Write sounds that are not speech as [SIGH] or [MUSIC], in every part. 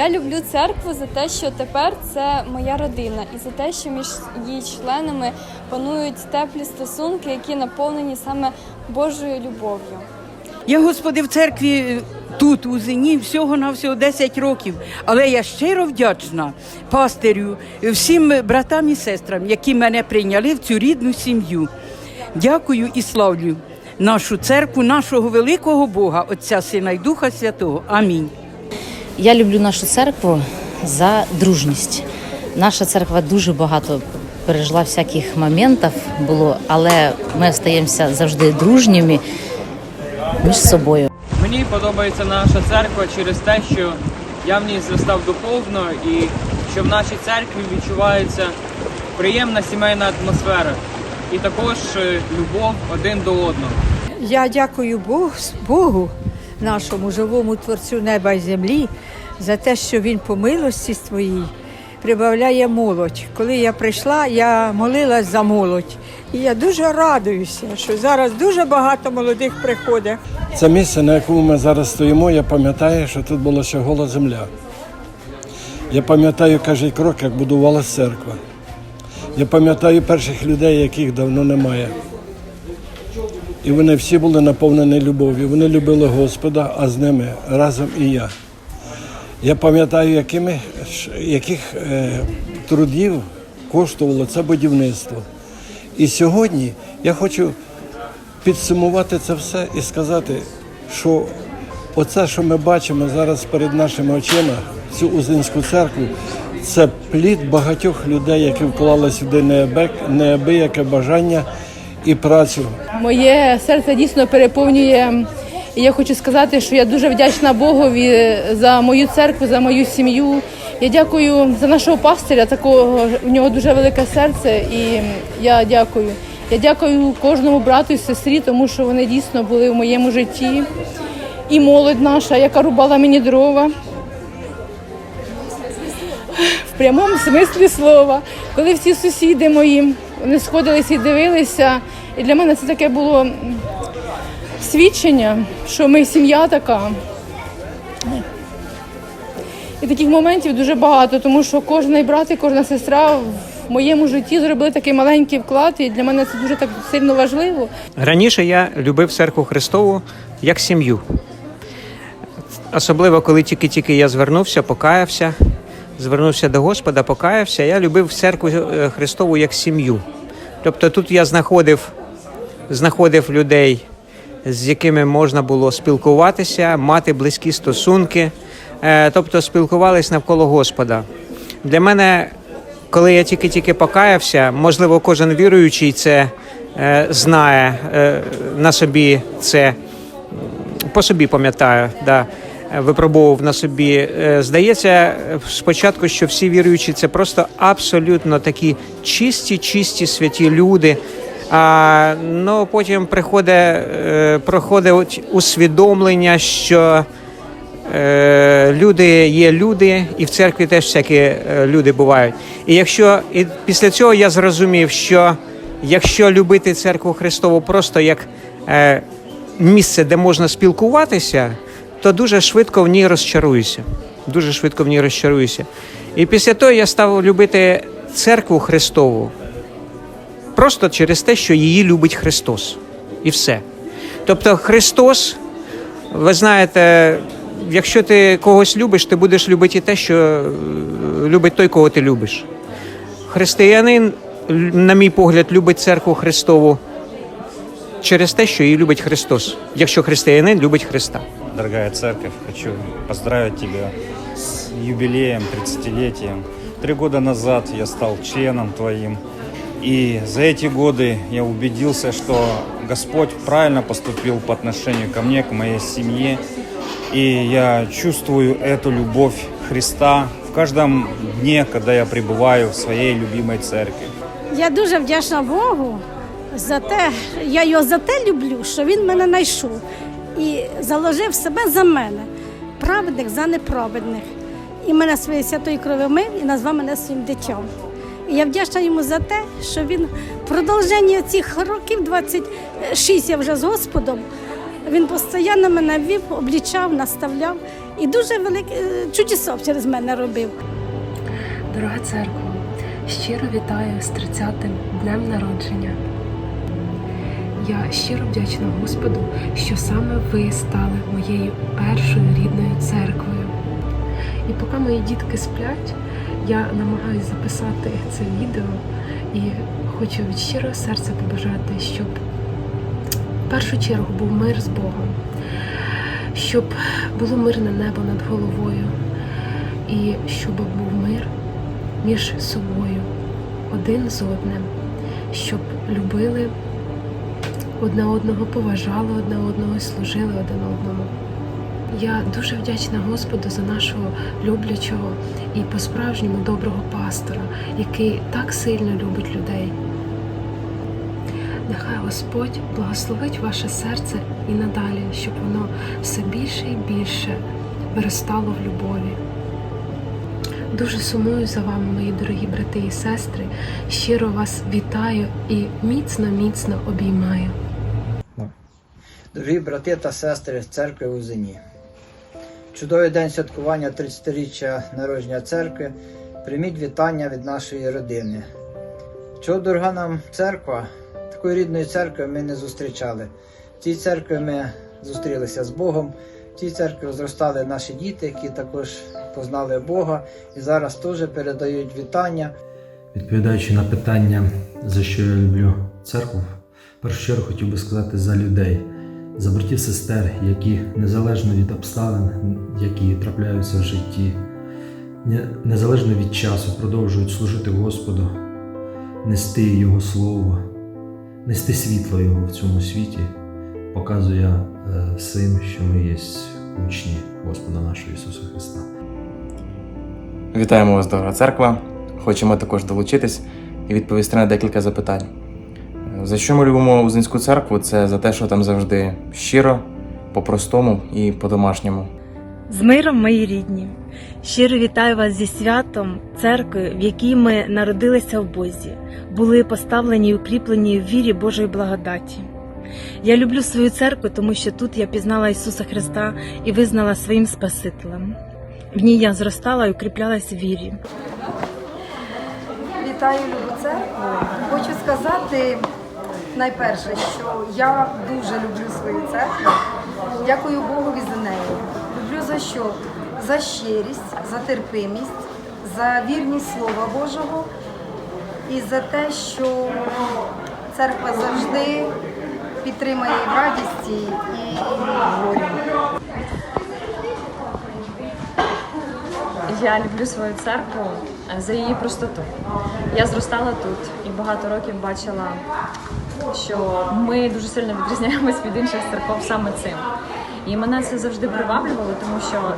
Я люблю церкву за те, що тепер це моя родина, і за те, що між її членами панують теплі стосунки, які наповнені саме Божою любов'ю. Я, Господи, в церкві е, тут, у Зині, всього на всього 10 років. Але я щиро вдячна пастирю, всім братам і сестрам, які мене прийняли в цю рідну сім'ю. Дякую і славлю нашу церкву, нашого великого Бога, Отця Сина і Духа Святого. Амінь. Я люблю нашу церкву за дружність. Наша церква дуже багато пережила всяких моментів було, але ми остаємося завжди дружніми між собою. Мені подобається наша церква через те, що я в ній зростав духовно і що в нашій церкві відчувається приємна сімейна атмосфера і також е, любов один до одного. Я дякую Богу, Богу, нашому живому творцю неба і землі, за те, що він по милості своїй прибавляє молодь. Коли я прийшла, я молилась за молодь. І я дуже радуюся, що зараз дуже багато молодих приходить. Це місце, на якому ми зараз стоїмо, я пам'ятаю, що тут була ще гола земля. Я пам'ятаю кожен крок, як будувалася церква. Я пам'ятаю перших людей, яких давно немає. І вони всі були наповнені любов'ю. Вони любили Господа, а з ними разом і я. Я пам'ятаю, якими, яких е, трудів коштувало це будівництво. І сьогодні я хочу підсумувати це все і сказати, що оце, що ми бачимо зараз перед нашими очима, цю Узинську церкву, це плід багатьох людей, які вклали сюди неабияке бажання і працю. Моє серце дійсно переповнює. І я хочу сказати, що я дуже вдячна Богові за мою церкву, за мою сім'ю. Я дякую за нашого пастиря, такого в нього дуже велике серце, і я дякую. Я дякую кожному брату і сестрі, тому що вони дійсно були в моєму житті. І молодь наша, яка рубала мені дрова. В прямому смислі слова, коли всі сусіди мої вони сходилися і дивилися. І для мене це таке було свідчення, що ми сім'я така. І таких моментів дуже багато, тому що кожен брат і кожна сестра в моєму житті зробили такий маленький вклад, і для мене це дуже так сильно важливо. Раніше я любив церкву Христову як сім'ю. Особливо, коли тільки-тільки я звернувся, покаявся, звернувся до Господа, покаявся. Я любив церкву е, Христову як сім'ю. Тобто тут я знаходив, знаходив людей, з якими можна було спілкуватися, мати близькі стосунки, е, тобто спілкувались навколо Господа. Для мене, коли я тільки-тільки покаявся, можливо, кожен віруючий це е, знає е, на собі це по собі пам'ятаю, да, випробовував на собі. Здається, спочатку, що всі віруючі це просто абсолютно такі чисті, чисті святі люди. А ну потім приходить, е, проходить усвідомлення, що е, люди є люди, і в церкві теж всякі е, люди бувають. І якщо і після цього я зрозумів, що якщо любити церкву Христову просто як е, місце, де можна спілкуватися, то дуже швидко в ній розчаруюся. Дуже швидко в ній розчаруюся. І після того я став любити церкву Христову просто через те, що її любить Христос. І все. Тобто Христос, ви знаєте, якщо ти когось любиш, ти будеш любити і те, що е, любить той, кого ти любиш. Християнин, на мій погляд, любить церкву Христову через те, що її любить Христос, якщо християнин любить Христа. Дорогая церковь, хочу поздравить тебя с юбилеем, 30-летием. Три года назад я стал членом твоим. И за эти годы я убедился, что Господь правильно поступил по отношению ко мне, к моей семье. И я чувствую эту любовь Христа в каждом дне, когда я пребываю в своей любимой церкви. Я дуже вдячна Богу за те, я його за те люблю, що він мене знайшов і заложив себе за мене, праведник за неправедних. І мене своєю святою кров'ю мив і назвав мене своїм дитям. Я вдячна йому за те, що він в продовженні цих років, 26 я вже з Господом, він постійно мене вів, облічав, наставляв. І дуже велике чудесо через мене робив. Дорога церква, щиро вітаю з 30-тим днем народження. Я щиро вдячна Господу, що саме ви стали моєю першою рідною церквою. І поки мої дітки сплять, я намагаюся записати це відео і хочу від щирого серця побажати, щоб в першу чергу був мир з Богом, щоб було мирне небо над головою, і щоб був мир між собою, один з одним, щоб любили одне одного, поважали одне одного і служили один одному. Я дуже вдячна Господу за нашого люблячого і по-справжньому доброго пастора, який так сильно любить людей. Нехай Господь благословить ваше серце і надалі, щоб воно все більше і більше виростало в любові. Дуже сумую за вами, мої дорогі брати і сестри. Щиро вас вітаю і міцно-міцно обіймаю. Дорогі брати та сестри церкви в Узині. Чудовий день святкування 30-річчя народження церкви. Прийміть вітання від нашої родини. Чого дорога нам церква? Такої рідної церкви ми не зустрічали. В цій церкві ми зустрілися з Богом. В цій церкві зростали наші діти, які також познали Бога і зараз теж передають вітання. Відповідаючи на питання, за що я люблю церкву, в першу чергу хотів би сказати за людей, за братів сестер, які незалежно від обставин, які трапляються в житті, незалежно від часу, продовжують служити Господу, нести Його Слово, нести світло Його в цьому світі, показує е, всім, що ми є учні Господа нашого Ісуса Христа. Вітаємо вас, дорога церква. Хочемо також долучитись і відповісти на декілька запитань. За що ми любимо Узинську церкву? Це за те, що там завжди щиро, по-простому і по-домашньому. З миром, мої рідні! Щиро вітаю вас зі святом церкви, в якій ми народилися в Бозі, були поставлені і укріплені в вірі Божої благодаті. Я люблю свою церкву, тому що тут я пізнала Ісуса Христа і визнала своїм Спасителем. В ній я зростала і укріплялась в вірі. Вітаю любу церкву. Хочу сказати найперше, що я дуже люблю свою церкву. Дякую Богові за неї. Люблю за що? За щирість, за терпимість, за вірність Слова Божого і за те, що церква завжди підтримує в радісті і в. Я люблю свою церкву е, за її простоту. Я зростала тут і багато років бачила, що ми дуже сильно відрізняємось від інших церков саме цим. І мене це завжди приваблювало, тому що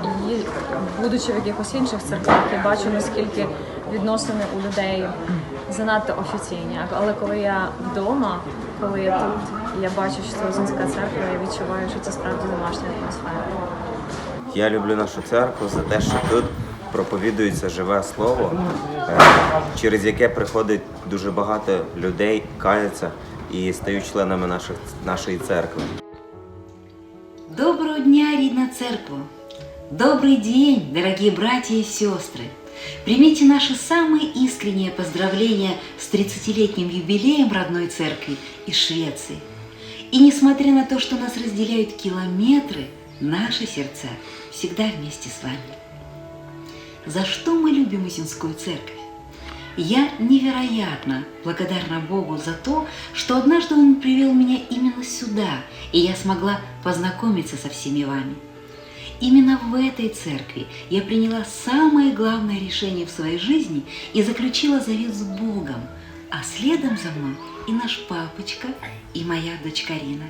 будучи в якихось інших церквах, я бачу наскільки відносини у людей занадто офіційні. Але коли я вдома, коли я тут, я бачу, що це Озинська церква, я відчуваю, що це справді домашня атмосфера. Я люблю нашу церкву за те, що тут проповідується живе слово, е, через яке приходить дуже багато людей, каються і стають членами наших, нашої церкви. Доброго дня, рідна церква! Добрый день, дорогие братья и сестры! Примите наши самые искренние поздравления с 30-летним юбилеем родной церкви из Швеции. И несмотря на то, что нас разделяют километры, наши сердца всегда вместе с вами. За что мы любим Узинскую церковь? Я невероятно благодарна Богу за то, что однажды Он привел меня именно сюда, и я смогла познакомиться со всеми вами. Именно в этой церкви я приняла самое главное решение в своей жизни и заключила завет с Богом, а следом за мной и наш папочка, и моя дочь Карина.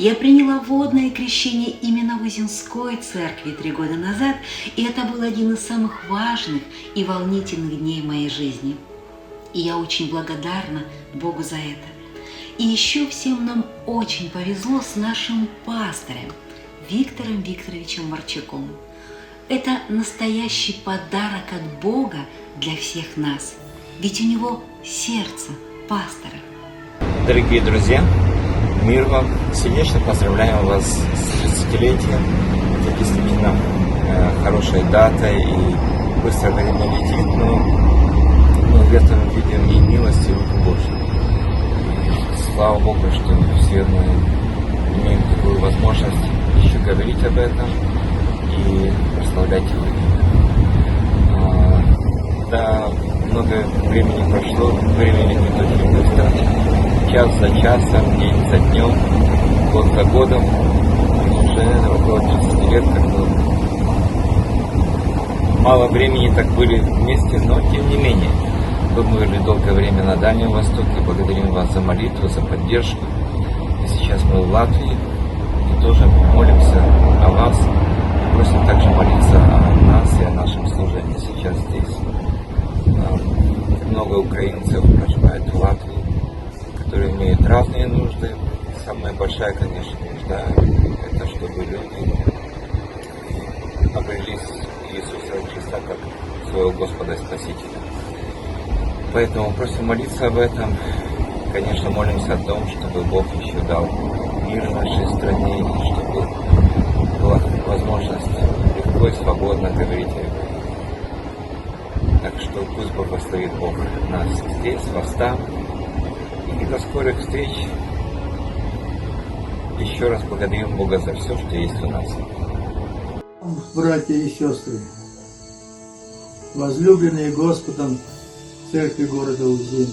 Я приняла водное крещение именно в Узинской церкви три года назад, и это был один из самых важных и волнительных дней моей жизни. И я очень благодарна Богу за это. И еще всем нам очень повезло с нашим пастором Виктором Викторовичем Марчаком. Это настоящий подарок от Бога для всех нас. Ведь у него сердце пастора. Дорогие друзья, мир вам! Сердечно поздравляем вас с 30-летием. Это действительно хорошей датой и быстро время летит, но мы в этом видим и милость, и руку Божью. Слава Богу, что все мы имеем такую возможность еще говорить об этом и прославлять Его. А, Да, много времени прошло, времени не точно достать. Час за часом, день за днем, год за годом, уже около 30 лет, как бы мало времени так были вместе, но тем не менее. Вы были долгое время на Дальнем Востоке, благодарим вас за молитву, за поддержку. И сейчас мы в Латвии и тоже молимся о вас. Просим также молиться о нас и о нашем служении сейчас здесь. Много украинцев проживает в Латвии, которые имеют разные нужды. Самая большая, конечно, нужда – это чтобы люди обрелись Иисуса Христа как своего Господа и Спасителя. Поэтому просим молиться об этом. Конечно, молимся о том, чтобы Бог еще дал мир нашей стране, и чтобы была возможность легко и свободно говорить. Так что пусть благословит Бог нас здесь, вас там. И до скорых встреч. Еще раз благодарим Бога за все, что есть у нас. братья и сестры, возлюбленные Господом Церкви города Узин,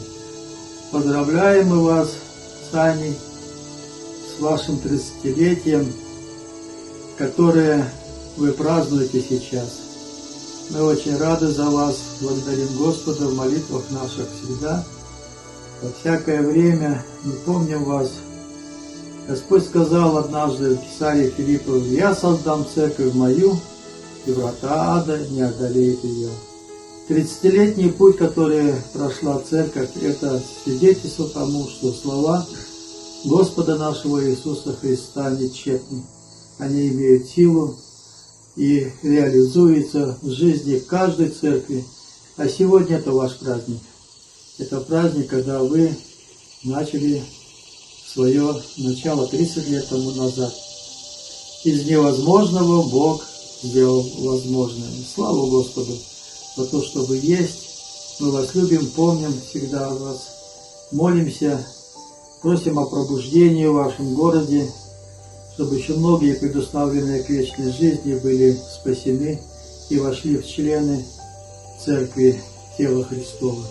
поздравляем мы вас с Аней, с вашим 30-летием, которое вы празднуете сейчас. Мы очень рады за вас, благодарим Господа в молитвах наших всегда. Во всякое время мы помним вас. Господь сказал однажды в Писании Филиппову, «Я создам церковь мою, и врата ада не одолеют ее». Тридцатилетний путь, который прошла церковь, это свидетельство тому, что слова Господа нашего Иисуса Христа не тщетны. Они имеют силу и реализуются в жизни каждой церкви. А сегодня это ваш праздник. Это праздник, когда вы начали свое начало 30 лет тому назад. Из невозможного Бог сделал возможное. Слава Господу за то, что вы есть. Мы вас любим, помним всегда о вас. Молимся, просим о пробуждении в вашем городе, чтобы еще многие предуставленные к вечной жизни были спасены и вошли в члены Церкви Тела Христова.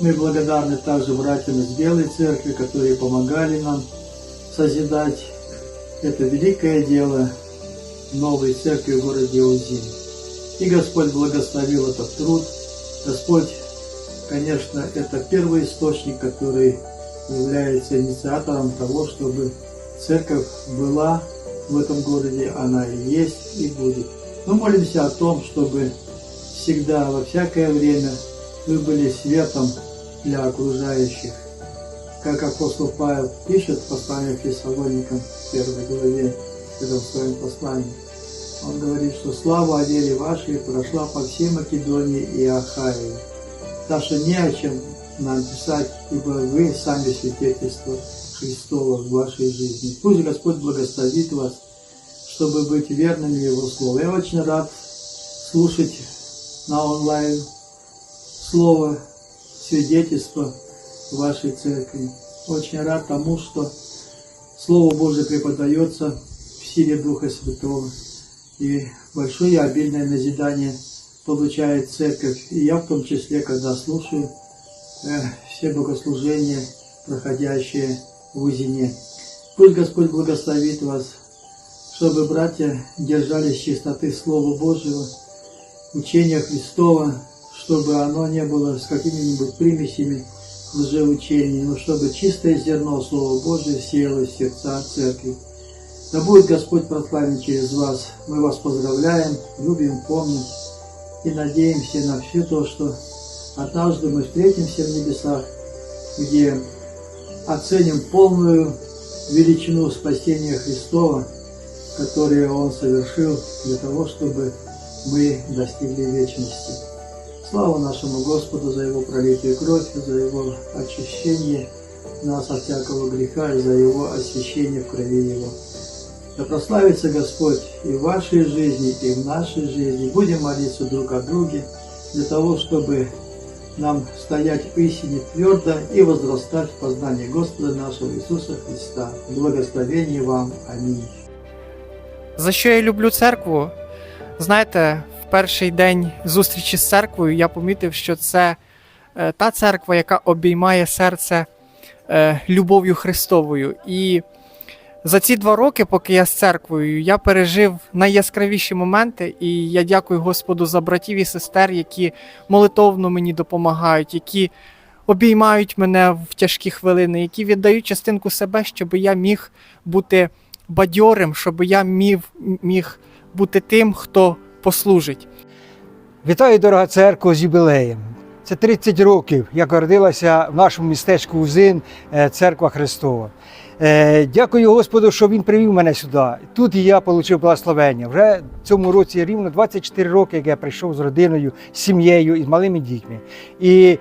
Мы благодарны также братьям из Белой Церкви, которые помогали нам созидать это великое дело новой церкви в городе Узин. И Господь благословил этот труд. Господь, конечно, это первый источник, который является инициатором того, чтобы церковь была в этом городе, она и есть, и будет. Мы молимся о том, чтобы всегда, во всякое время вы были светом для окружающих. Как апостол Павел пишет в послании к Фессалоникам, в первой главе, в этом своем послании. Он говорит, что слава о вере вашей прошла по всей Македонии и Ахаии. Что не о чем нам писать, ибо вы сами свидетельство Христова в вашей жизни. Пусть Господь благословит вас, чтобы быть верными Его Слову. Я очень рад слушать на онлайн слово свидетельство вашей церкви. Очень рад тому, что Слово Божие преподается в силе Духа Святого. И большое обильное назидание получает церковь. И я в том числе, когда слушаю э, все богослужения, проходящие в Узине. Пусть Господь благословит вас, чтобы братья держались чистоты Слова Божьего, учения Христова, чтобы оно не было с какими-нибудь примесями лжеучений, но чтобы чистое зерно Слова Божьего сеялось в сердца церкви. Да будет Господь прославлен через вас. Мы вас поздравляем, любим, помним и надеемся на все то, что однажды мы встретимся в небесах, где оценим полную величину спасения Христова, которое Он совершил для того, чтобы мы достигли вечности. Слава нашему Господу за Его пролитую кровь, за Его очищение нас от всякого греха и за Его освящение в крови Его. Да прославится Господь и в вашей жизни, и в нашей жизни. Будем молиться друг о друге для того, чтобы нам стоять в истине твердо и возрастать в познании Господа нашего Иисуса Христа. Благословение вам. Аминь. За що я люблю церкву? Знаєте, в перший день зустрічі з церквою я помітив, що це е, та церква, яка обіймає серце е, любов'ю Христовою. І за ці два роки, поки я з церквою, я пережив найяскравіші моменти, і я дякую Господу за братів і сестер, які молитовно мені допомагають, які обіймають мене в тяжкі хвилини, які віддають частинку себе, щоб я міг бути бадьорим, щоб я міг, міг бути тим, хто послужить. Вітаю, дорога церква, з юбілеєм. Це 30 років, як родилася в нашому містечку Узин е, церква Христова. Е, Дякую Господу, що Він привів мене сюди. Тут я отримав благословення. Вже в цьому році рівно 24 роки, як я прийшов з родиною, з сім'єю і з малими дітьми. І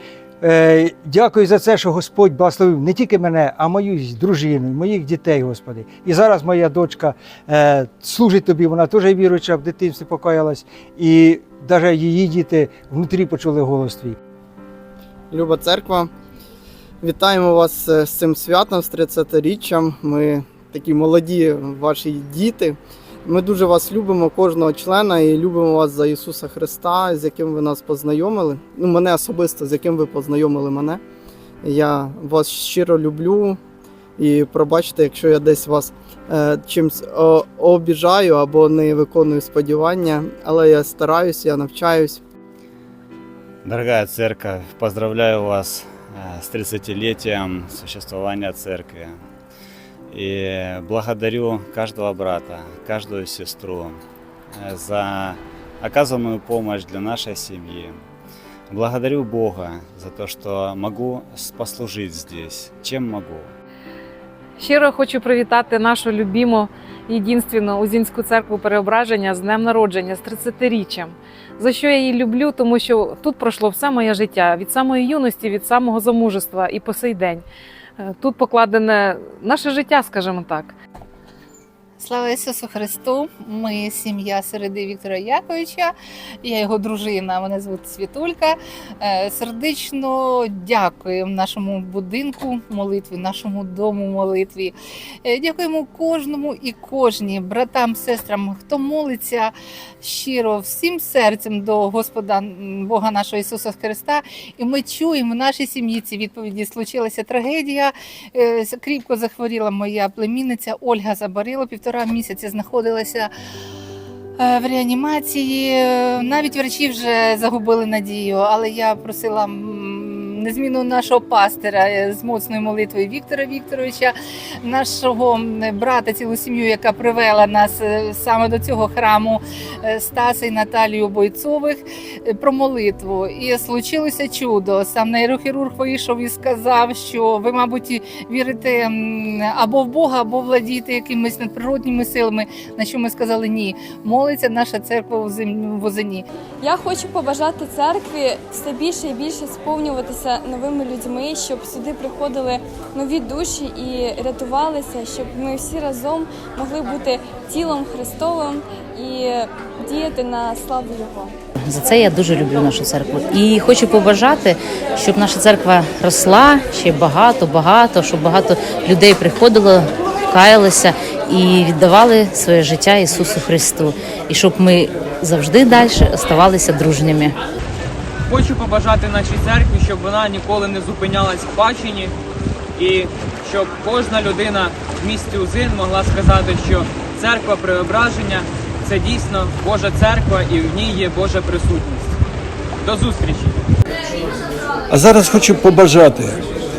дякую за це, що Господь благословив не тільки мене, а мою дружину, моїх дітей, Господи. І зараз моя дочка е, служить тобі, вона теж віруюча, в дитинстві покаялась. І навіть її діти внутрі почули голос твій. Люба церква, вітаємо вас е, з цим святом, з 30-річчям. Ми такі молоді ваші діти. Ми дуже вас любимо, кожного члена, і любимо вас за Ісуса Христа, з яким ви нас познайомили. Ну, мене особисто, з яким ви познайомили мене. Я вас щиро люблю і пробачте, якщо я десь вас е, чимсь о, обіжаю або не виконую сподівання, але я стараюсь, я навчаюсь. Дорогая церковь, поздравляю вас э, с 30-летием существования церкви. И благодарю каждого брата, каждую сестру э, за оказанную помощь для нашей семьи. Благодарю Бога за то, что могу послужить здесь, чем могу. Щиро хочу привітати нашу любіму єдинственну Узінську церкву переображення з днем народження, з 30-річчям. За що я її люблю, тому що тут пройшло все моє життя від самої юності, від самого замужества і по сей день. Е, Тут покладене наше життя, скажімо так. Слава Ісусу Христу! Ми сім'я Середи Віктора Яковича, я його дружина, мене звуть Світулька. Е, Сердечно дякуємо нашому будинку молитві, нашому дому молитві. Е, Дякуємо кожному і кожній, братам, сестрам, хто молиться щиро всім серцем до Господа Бога нашого Ісуса Христа. І ми чуємо в нашій сім'ї ці відповіді. Случилася трагедія. Е, Кріпко захворіла моя племінниця Ольга Забарило. Півтора місяці знаходилася е, в реанімації. Навіть врачі вже загубили надію, але я просила м, незмінно нашого пастира е, з моцною молитвою Віктора Вікторовича, нашого брата, цілу сім'ю, яка привела нас е, саме до цього храму е, Стаса і Наталію Бойцових про молитву. І случилося чудо. Сам нейрохірург вийшов і сказав, що ви, мабуть, вірите або в Бога, або владієте якимись надприродніми силами. На що ми сказали ні. Молиться наша церква в Озині. Я хочу побажати церкві все більше і більше сповнюватися новими людьми, щоб сюди приходили нові душі і рятувалися, щоб ми всі разом могли бути тілом Христовим і діяти на славу Його. За це я дуже люблю нашу церкву. І хочу побажати, щоб наша церква росла ще багато, багато, щоб багато людей приходило, каялися і віддавали своє життя Ісусу Христу. І щоб ми завжди далі оставалися дружніми. Хочу побажати нашій церкві, щоб вона ніколи не зупинялась в баченні і щоб кожна людина в місті Узин могла сказати, що церква преображення це дійсно Божа церква і в ній є Божа присутність. До зустрічі! А зараз хочу побажати,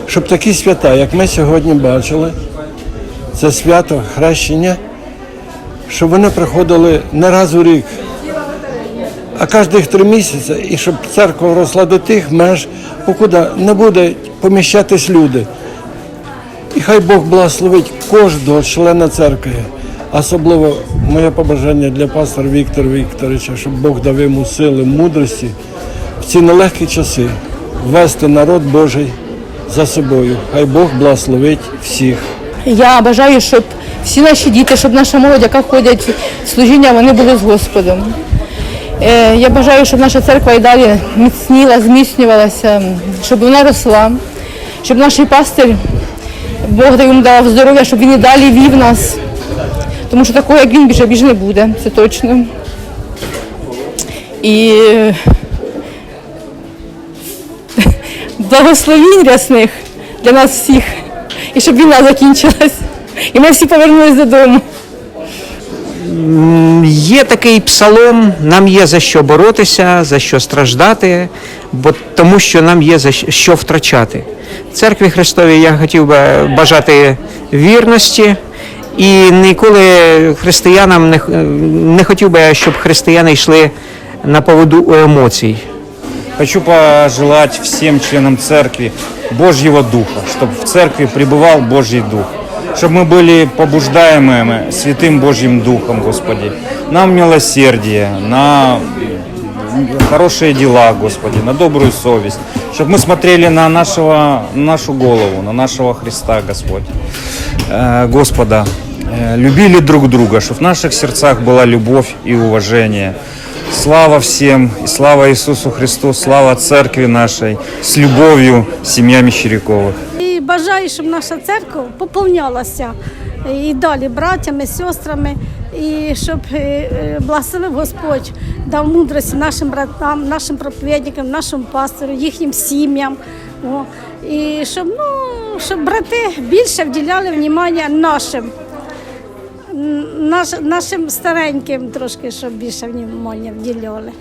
щоб такі свята, як ми сьогодні бачили, це свято хрещення, щоб вони приходили не раз у рік, а кожних три місяці, і щоб церква росла до тих меж, покуди не буде поміщатись люди. І хай Бог благословить кожного члена церкви. Особливо моє побажання для пастора Віктора Вікторовича, щоб Бог дав йому сили, мудрості в ці нелегкі часи вести народ Божий за собою. Хай Бог благословить всіх. Я бажаю, щоб всі наші діти, щоб наша молодь, яка ходить в служіння, вони були з Господом. Е, Я бажаю, щоб наша церква і далі міцніла, зміцнювалася, щоб вона росла, щоб наш пастир, Бог йому дав здоров'я, щоб він і далі вів нас. Тому що такого, як він, більше більше не буде, це точно. І [LAUGHS] благословінь рясних для нас всіх. І щоб війна закінчилась. І ми всі повернулись додому. Є такий псалом, нам є за що боротися, за що страждати, бо тому що нам є за що втрачати. Церкві Христовій я хотів би бажати вірності і ніколи християнам не, не хотів би, щоб християни йшли на поводу емоцій. Хочу пожелать всем членам церкви Божьего Духа, чтобы в церкви пребывал Божий Дух, чтобы мы были побуждаемыми Святым Божьим Духом, Господи, на милосердие, на хорошие дела, Господи, на добрую совесть, чтобы мы смотрели на нашего, нашу голову, на нашего Христа, Господь, Э, Господа, э, любили друг друга, чтобы в наших сердцах была любовь и уважение. Слава всем, и слава Иисусу Христу, слава церкви нашей, с любовью, семья Мещеряковых. Бажаю, щоб наша церква поповнялася і далі братями, сестрами, і щоб е, е, благословив Господь, дав мудрості нашим братам, нашим проповідникам, нашому пастору, їхнім сім'ям. О, і щоб, ну, щоб брати більше вділяли внимання нашим. Наш, нашим стареньким трошки, щоб більше внимання вділяли.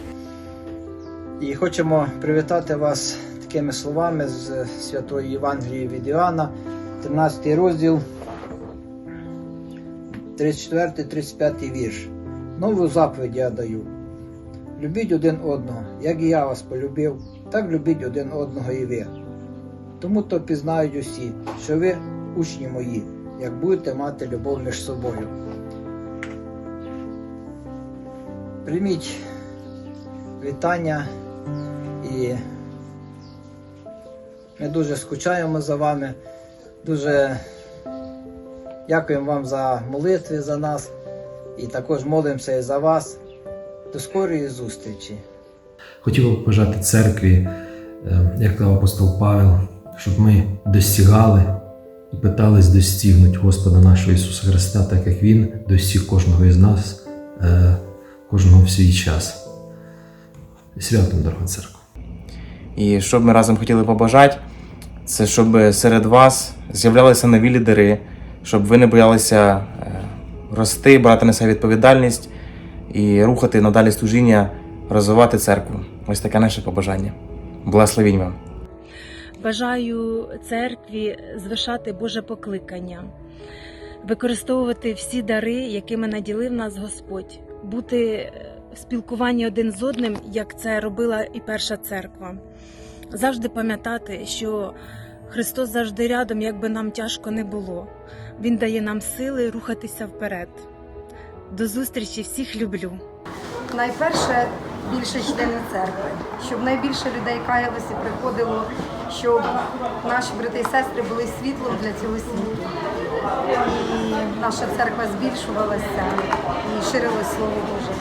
І хочемо привітати вас такими словами з Святої Євангелії від Іоанна, 13 розділ, 34-35 вірш. Нову заповідь я даю. Любіть один одного, як і я вас полюбив, так любіть один одного і ви. Тому то пізнають усі, що ви учні мої, як будете мати любов між собою. Прийміть вітання і ми дуже скучаємо за вами. Дуже дякуємо вам за молитви за нас і також молимося і за вас. До скорої зустрічі. Хотів би побажати церкві, е, як казав апостол Павел, щоб ми достигали і питались достигнути Господа нашого Ісуса Христа, так як Він достиг кожного із нас, е, кожного в свій час. Святом, дорога церква. І що б ми разом хотіли побажати, це щоб серед вас з'являлися нові лідери, щоб ви не боялися е, рости, брати на себе відповідальність і рухати надалі служіння, розвивати церкву. Ось таке наше побажання. Благословінь вам. Бажаю церкві звершати Боже покликання, використовувати всі дари, якими наділив нас Господь, бути в спілкуванні один з одним, як це робила і перша церква. Завжди пам'ятати, що Христос завжди рядом, як би нам тяжко не було. Він дає нам сили рухатися вперед. До зустрічі всіх люблю. Найперше більше члени церкви, щоб найбільше людей каялося приходило, щоб наші брати і сестри були світлом для цього світу. І наша церква збільшувалася і ширилось Слово Боже.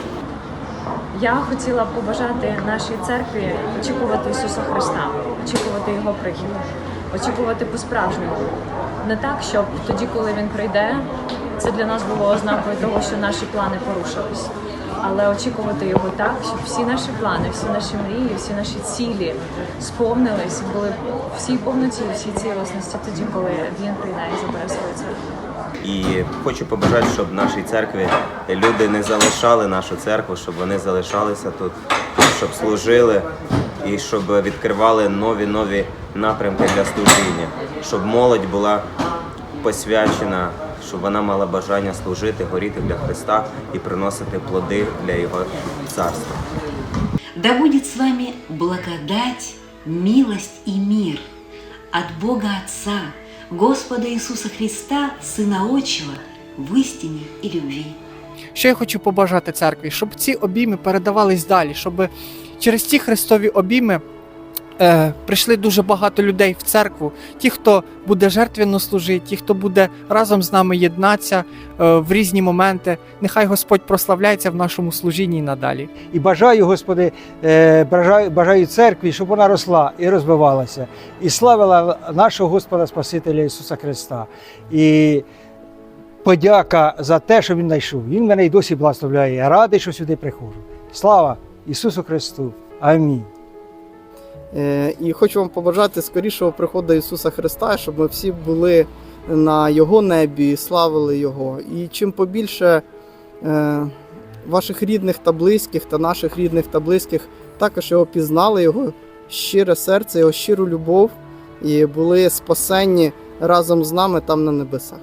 Я хотіла побажати нашій церкві очікувати Ісуса Христа, очікувати Його прихід, очікувати по-справжньому. Не так, щоб тоді, коли Він прийде, це для нас було ознакою того, що наші плани порушились. Але очікувати його так, щоб всі наші плани, всі наші мрії, всі наші цілі сповнились, були всі повноті, всі цілісності тоді, коли він прийде і забере свою церкву. І хочу побажати, щоб нашій церкві люди не залишали нашу церкву, щоб вони залишалися тут, щоб служили і щоб відкривали нові нові напрямки для служіння, щоб молодь була посвячена, щоб вона мала бажання служити, горіти для Христа і приносити плоди для Його царства. Да будет с вами благодать, милость и мир от Бога Отца, Господа Ісуса Христа, Сина Отчего, в істині і любві. Що я хочу побажати церкві, щоб ці обійми передавались далі, щоб через ці христові обійми е, прийшли дуже багато людей в церкву. Ті, хто буде жертвенно служити, ті, хто буде разом з нами єднатися е, в різні моменти. Нехай Господь прославляється в нашому служінні надалі. І бажаю, Господи, е, бажаю, бажаю церкві, щоб вона росла і розвивалася, і славила нашого Господа Спасителя Ісуса Христа. І подяка за те, що Він знайшов. Він мене й досі благословляє. Я радий, що сюди приходжу. Слава Ісусу Христу! Амінь. Е, І хочу вам побажати скорішого приходу Ісуса Христа, щоб ми всі були на Його небі і славили Його. І чим побільше е, ваших рідних та близьких та наших рідних та близьких також його пізнали, його щире серце, його щиру любов і були спасенні разом з нами там на небесах.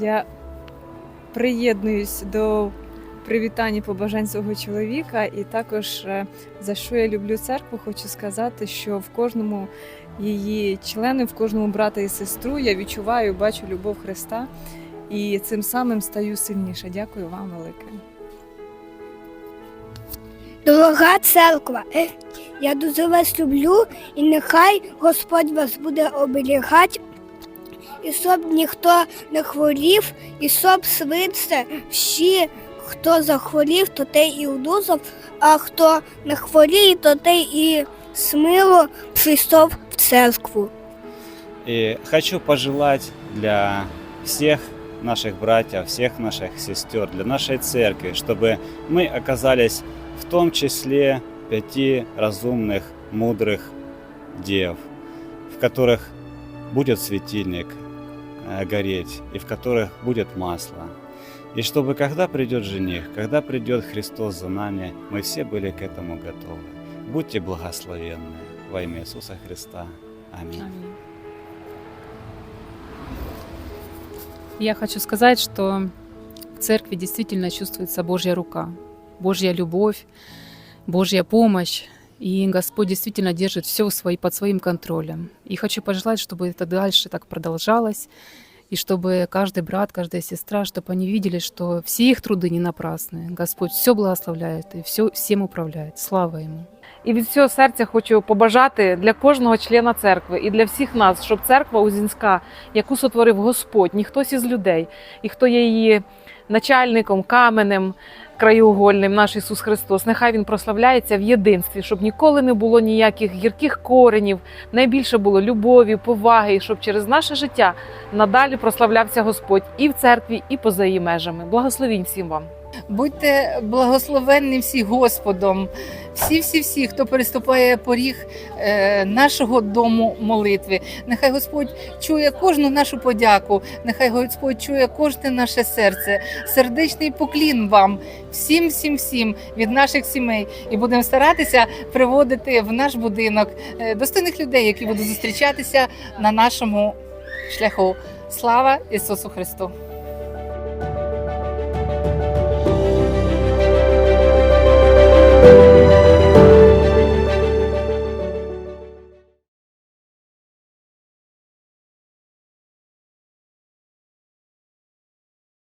Я приєднуюсь до привітань і побажань свого чоловіка, і також е, за що я люблю церкву, хочу сказати, що в кожному її члену, в кожному брата і сестру я відчуваю, бачу любов Христа, і цим самим стаю сильніше. Дякую вам велике. Дорога церква, е, я дуже вас люблю, і нехай Господь вас буде оберігати, і щоб ніхто не хворів, і щоб швидше всі, хто захворів, то той і удузав, а хто не хворіє, то той і сміло прийшов в церкву. И хочу пожелать для всех наших братьев, всех наших сестер, для нашей церкви, чтобы мы оказались в том числе пяти разумных, мудрых дев, в которых будет светильник э, гореть и в которых будет масло. И чтобы когда придет жених, когда придет Христос за нами, мы все были к этому готовы. Будьте благословенны во имя Иисуса Христа. Аминь. Я хочу сказать, что в церкви действительно чувствуется Божья рука, Божья любовь, Божья помощь. И Господь действительно держит все свои, под своим контролем. И хочу пожелать, чтобы это дальше так продолжалось, и чтобы каждый брат, каждая сестра, чтобы они видели, что все их труды не напрасны. Господь все благословляет и все, всем управляет. Слава Ему. І від всього серця хочу побажати для кожного члена церкви і для всіх нас, щоб церква Узінська, яку сотворив Господь, ні хтось із людей, і хто є її начальником, каменем, краєугольним, наш Ісус Христос, нехай Він прославляється в єдинстві, щоб ніколи не було ніяких гірких коренів, найбільше було любові, поваги, і щоб через наше життя надалі прославлявся Господь і в церкві, і поза її межами. Благословінь всім вам. Будьте благословенні всі Господом, всі, всі, всі, хто переступає поріг е, нашого дому молитви. Нехай Господь чує кожну нашу подяку, нехай Господь чує кожне наше серце. Сердечний поклін вам, всім, всім, всім від наших сімей. І будемо старатися приводити в наш будинок е, достойних людей, які будуть зустрічатися на нашому шляху. Слава Ісусу Христу!